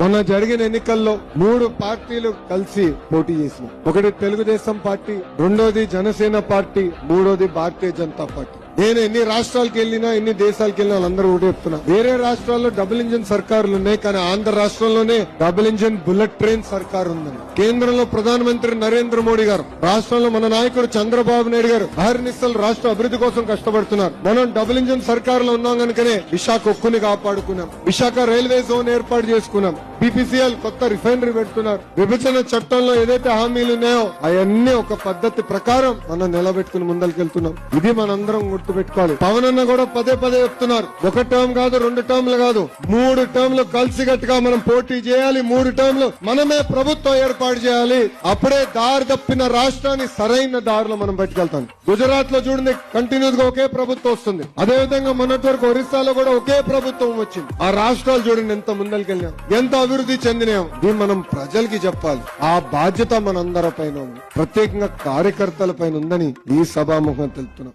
మొన్న జరిగిన ఎన్నికల్లో మూడు పార్టీలు కలిసి పోటీ చేసిన. ఒకటి తెలుగుదేశం పార్టీ రెండోది జనసేన పార్టీ మూడోది భారతీయ జనతా పార్టీ. నేను ఎన్ని రాష్ట్రాలకు వెళ్ళినా ఎన్ని దేశాలకు వెళ్ళినా వాళ్ళందరూ ఒకటే చెప్తున్నా. వేరే రాష్ట్రాల్లో డబుల్ ఇంజిన్ సర్కారులు ఉన్నాయి కానీ ఆంధ్ర రాష్ట్రంలోనే డబుల్ ఇంజిన్ బుల్లెట్ ట్రైన్ సర్కార్ ఉందని. కేంద్రంలో ప్రధానమంత్రి నరేంద్ర మోడీ గారు రాష్ట్రంలో మన నాయకుడు చంద్రబాబు నాయుడు గారు అహర్నిశలు రాష్ట్ర అభివృద్ధి కోసం కష్టపడుతున్నారు. మనం డబుల్ ఇంజిన్ సర్కారులో ఉన్నాం కనుకనే విశాఖ ఒక్కుని కాపాడుకున్నాం. విశాఖ రైల్వే జోన్ ఏర్పాటు చేసుకున్నాం. బీపీసీఎల్ కొత్త రిఫైనరీ పెడుతున్నారు. విభజన చట్టంలో ఏదైతే హామీలు ఉన్నాయో అవన్నీ ఒక పద్ధతి ప్రకారం మనం నిలబెట్టుకుని ముందరికెళ్తున్నాం. ఇది మనందరం గుర్తుపెట్టుకోవాలి. పవన్ అన్న కూడా పదే పదే చెప్తున్నారు. ఒక టర్మ్ కాదు రెండు టర్మ్లు కాదు. మూడు టర్మ్లు కలిసికట్టుగా మనం పోటీ చేయాలి. మూడు టర్మ్లు మనమే ప్రభుత్వం ఏర్పాటు చేయాలి. అప్పుడే దారి తప్పిన రాష్ట్రాన్ని సరైన దారిలో మనం పట్టుకెళ్తాం గుజరాత్లో చూడండి కంటిన్యూస్గా ఒకే ప్రభుత్వం వస్తుంది. అదే విధంగా మొన్నటి వరకు ఒరిస్సాలో కూడా ఒకే ప్రభుత్వం వచ్చింది. ఆ రాష్ట్రాలు చూడండి ఎంత ముందరికెళ్ళాం ఎంత అభివృద్ధి చెందినాం. దీన్ని మనం ప్రజలకి చెప్పాలి. ఆ బాధ్యత మనందరి పైన ఉంది. ప్రత్యేకంగా కార్యకర్తల పైన ఉందని ఈ సభాముఖం తెలుపుతున్నాం.